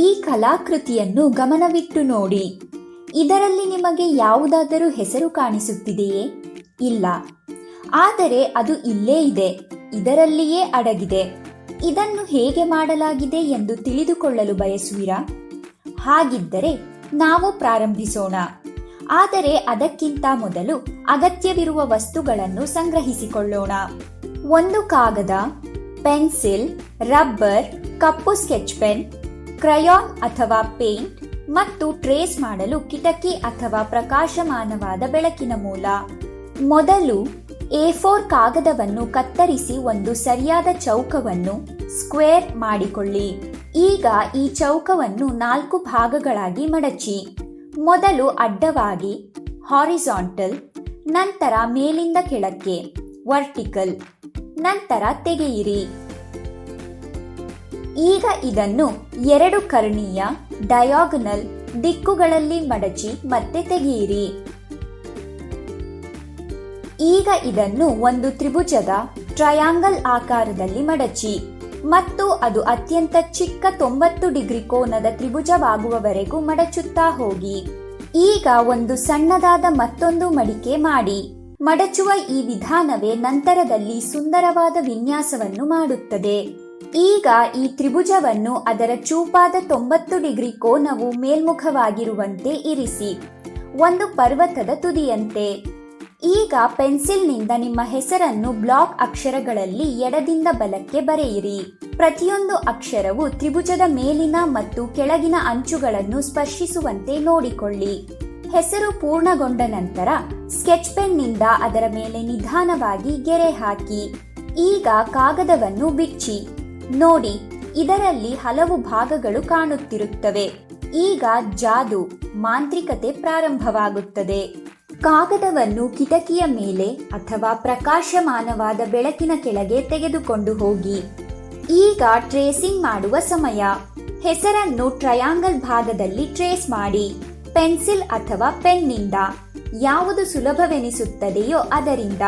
ಈ ಕಲಾಕೃತಿಯನ್ನು ಗಮನವಿಟ್ಟು ನೋಡಿ. ಇದರಲ್ಲಿ ನಿಮಗೆ ಯಾವುದಾದರೂ ಹೆಸರು ಕಾಣಿಸುತ್ತಿದೆಯೇ? ಇಲ್ಲ. ಆದರೆ ಅದು ಇಲ್ಲೇ ಇದೆ. ಇದರಲ್ಲಿಯೇ ಅಡಗಿದೆ. ಇದನ್ನು ಹೇಗೆ ಮಾಡಲಾಗಿದೆ ಎಂದು ತಿಳಿದುಕೊಳ್ಳಲು ಬಯಸುವಿರಾ? ಹಾಗಿದ್ದರೆ ನಾವು ಪ್ರಾರಂಭಿಸೋಣ. ಆದರೆ ಅದಕ್ಕಿಂತ ಮೊದಲು ಅಗತ್ಯವಿರುವ ವಸ್ತುಗಳನ್ನು ಸಂಗ್ರಹಿಸಿಕೊಳ್ಳೋಣ. ಒಂದು ಕಾಗದ, ಪೆನ್ಸಿಲ್, ರಬ್ಬರ್, ಕಪ್ಪು ಸ್ಕೆಚ್ ಪೆನ್ ಕ್ರಯಾನ್ ಅಥವಾ ಪೇಂಟ್ ಮತ್ತು ಟ್ರೇಸ್ ಮಾಡಲು ಕಿಟಕಿ ಅಥವಾ ಪ್ರಕಾಶಮಾನವಾದ ಬೆಳಕಿನ ಮೂಲ. ಮೊದಲು ಎ ಫೋರ್ ಕಾಗದವನ್ನು ಕತ್ತರಿಸಿ ಒಂದು ಸರಿಯಾದ ಚೌಕವನ್ನು ಸ್ಕ್ವೇರ್ ಮಾಡಿಕೊಳ್ಳಿ. ಈಗ ಈ ಚೌಕವನ್ನು ನಾಲ್ಕು ಭಾಗಗಳಾಗಿ ಮಡಚಿ. ಮೊದಲು ಅಡ್ಡವಾಗಿ ಹಾರಿಸಾಂಟಲ್ ನಂತರ ಮೇಲಿಂದ ಕೆಳಕ್ಕೆ ವರ್ಟಿಕಲ್, ನಂತರ ತೆಗೆಯಿರಿ. ಈಗ ಇದನ್ನು ಎರಡು ಕರ್ಣೀಯ ಡಯಾಗನಲ್ ದಿಕ್ಕುಗಳಲ್ಲಿ ಮಡಚಿ ಮತ್ತೆ ತೆಗೆಯಿರಿ. ಈಗ ಇದನ್ನು ಒಂದು ತ್ರಿಭುಜದ ಟ್ರಯಾಂಗಲ್ ಆಕಾರದಲ್ಲಿ ಮಡಚಿ ಮತ್ತು ಅದು ಅತ್ಯಂತ ಚಿಕ್ಕ ತೊಂಬತ್ತು ಡಿಗ್ರಿ ಕೋನದ ತ್ರಿಭುಜವಾಗುವವರೆಗೂ ಮಡಚುತ್ತಾ ಹೋಗಿ. ಈಗ ಒಂದು ಸಣ್ಣದಾದ ಮತ್ತೊಂದು ಮಡಿಕೆ ಮಾಡಿ. ಮಡಚುವ ಈ ವಿಧಾನವೇ ನಂತರದಲ್ಲಿ ಸುಂದರವಾದ ವಿನ್ಯಾಸವನ್ನು ಮಾಡುತ್ತದೆ. ಈಗ ಈ ತ್ರಿಭುಜವನ್ನು ಅದರ ಚೂಪಾದ ತೊಂಬತ್ತು ಡಿಗ್ರಿ ಕೋನವು ಮೇಲ್ಮುಖವಾಗಿರುವಂತೆ ಇರಿಸಿ. ಒಂದು ಪರ್ವತದ ತುದಿಯಂತೆ. ಈಗ ಪೆನ್ಸಿಲ್ನಿಂದ ನಿಮ್ಮ ಹೆಸರನ್ನು ಬ್ಲಾಕ್ ಅಕ್ಷರಗಳಲ್ಲಿ ಎಡದಿಂದ ಬಲಕ್ಕೆ ಬರೆಯಿರಿ. ಪ್ರತಿಯೊಂದು ಅಕ್ಷರವು ತ್ರಿಭುಜದ ಮೇಲಿನ ಮತ್ತು ಕೆಳಗಿನ ಅಂಚುಗಳನ್ನು ಸ್ಪರ್ಶಿಸುವಂತೆ ನೋಡಿಕೊಳ್ಳಿ. ಹೆಸರು ಪೂರ್ಣಗೊಂಡ ನಂತರ ಸ್ಕೆಚ್ ಪೆನ್ನಿಂದ ಅದರ ಮೇಲೆ ನಿಧಾನವಾಗಿ ಗೆರೆ ಹಾಕಿ. ಈಗ ಕಾಗದವನ್ನು ಬಿಚ್ಚಿ. ನೋಡಿ, ಇದರಲ್ಲಿ ಹಲವು ಭಾಗಗಳು ಕಾಣುತ್ತಿರುತ್ತವೆ. ಈಗ ಜಾದು, ಮಾಂತ್ರಿಕತೆ ಪ್ರಾರಂಭವಾಗುತ್ತದೆ. ಕಾಗದವನ್ನು ಕಿಟಕಿಯ ಮೇಲೆ ಅಥವಾ ಪ್ರಕಾಶಮಾನವಾದ ಬೆಳಕಿನ ಕೆಳಗೆ ತೆಗೆದುಕೊಂಡು ಹೋಗಿ. ಈಗ ಟ್ರೇಸಿಂಗ್ ಮಾಡುವ ಸಮಯ. ಹೆಸರನ್ನು ಟ್ರಯಾಂಗಲ್ ಭಾಗದಲ್ಲಿ ಟ್ರೇಸ್ ಮಾಡಿ. ಪೆನ್ಸಿಲ್ ಅಥವಾ ಪೆನ್ನಿಂದ. ಯಾವುದು ಸುಲಭವೆನಿಸುತ್ತದೆಯೋ ಅದರಿಂದ.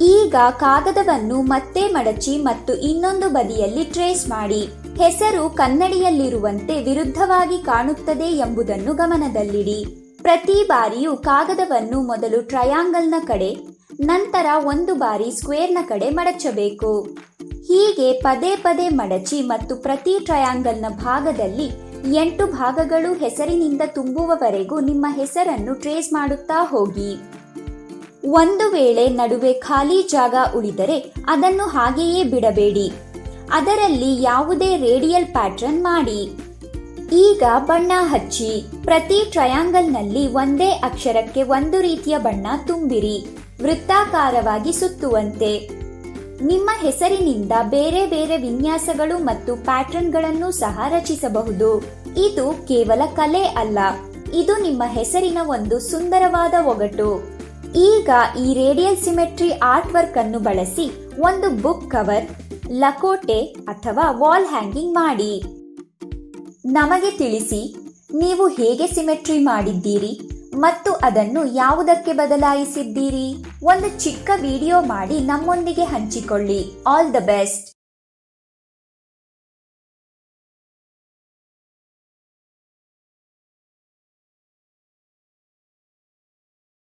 ಈಗ ಕಾಗದವನ್ನು ಮತ್ತೆ ಮಡಚಿ ಮತ್ತು ಇನ್ನೊಂದು ಬದಿಯಲ್ಲಿ ಟ್ರೇಸ್ ಮಾಡಿ. ಹೆಸರು ಕನ್ನಡಿಯಲ್ಲಿರುವಂತೆ ವಿರುದ್ಧವಾಗಿ ಕಾಣುತ್ತದೆ ಎಂಬುದನ್ನು ಗಮನದಲ್ಲಿಡಿ. ಪ್ರತಿ ಬಾರಿಯೂ ಕಾಗದವನ್ನು ಮೊದಲು ಟ್ರಯಾಂಗಲ್ನ ಕಡೆ, ನಂತರ ಒಂದು ಬಾರಿ ಸ್ಕ್ವೇರ್ನ ಕಡೆ ಮಡಚಬೇಕು. ಹೀಗೆ ಪದೇ ಪದೇ ಮಡಚಿ ಮತ್ತು ಪ್ರತಿ ಟ್ರಯಾಂಗಲ್ನ ಭಾಗದಲ್ಲಿ ಎಂಟು ಭಾಗಗಳು ಹೆಸರಿನಿಂದ ತುಂಬುವವರೆಗೂ ನಿಮ್ಮ ಹೆಸರನ್ನು ಟ್ರೇಸ್ ಮಾಡುತ್ತಾ ಹೋಗಿ. ಒಂದು ವೇಳೆ ನಡುವೆ ಖಾಲಿ ಜಾಗ ಉಳಿದರೆ ಅದನ್ನು ಹಾಗೆಯೇ ಬಿಡಬೇಡಿ. ಅದರಲ್ಲಿ ಯಾವುದೇ ರೇಡಿಯಲ್ ಪ್ಯಾಟರ್ನ್ ಮಾಡಿ. ಈಗ ಬಣ್ಣ ಹಚ್ಚಿ. ಪ್ರತಿ ಟ್ರಯಾಂಗಲ್ನಲ್ಲಿ ಒಂದೇ ಅಕ್ಷರಕ್ಕೆ ಒಂದು ರೀತಿಯ ಬಣ್ಣ ತುಂಬಿರಿ. ವೃತ್ತಾಕಾರವಾಗಿ ಸುತ್ತುವಂತೆ. ನಿಮ್ಮ ಹೆಸರಿನಿಂದ ಬೇರೆ ಬೇರೆ ವಿನ್ಯಾಸಗಳು ಮತ್ತು ಪ್ಯಾಟರ್ನ್ಗಳನ್ನು ಸಹ ರಚಿಸಬಹುದು. ಇದು ಕೇವಲ ಕಲೆ ಅಲ್ಲ. ಇದು ನಿಮ್ಮ ಹೆಸರಿನ ಒಂದು ಸುಂದರವಾದ ಒಗಟು. ಈಗ ಈ ರೇಡಿಯಲ್ ಸಿಮೆಟ್ರಿ ಆರ್ಟ್ ವರ್ಕ್ ಅನ್ನು ಬಳಸಿ ಒಂದು ಬುಕ್ ಕವರ್, ಲಕೋಟೆ ಅಥವಾ ವಾಲ್ ಹ್ಯಾಂಗಿಂಗ್ ಮಾಡಿ. ನಮಗೆ ತಿಳಿಸಿ, ನೀವು ಹೇಗೆ ಸಿಮೆಟ್ರಿ ಮಾಡಿದ್ದೀರಿ ಮತ್ತು ಅದನ್ನು ಯಾವುದಕ್ಕೆ ಬದಲಾಯಿಸಿದ್ದೀರಿ? ಒಂದು ಚಿಕ್ಕ ವಿಡಿಯೋ ಮಾಡಿ ನಮ್ಮೊಂದಿಗೆ ಹಂಚಿಕೊಳ್ಳಿ. All the best!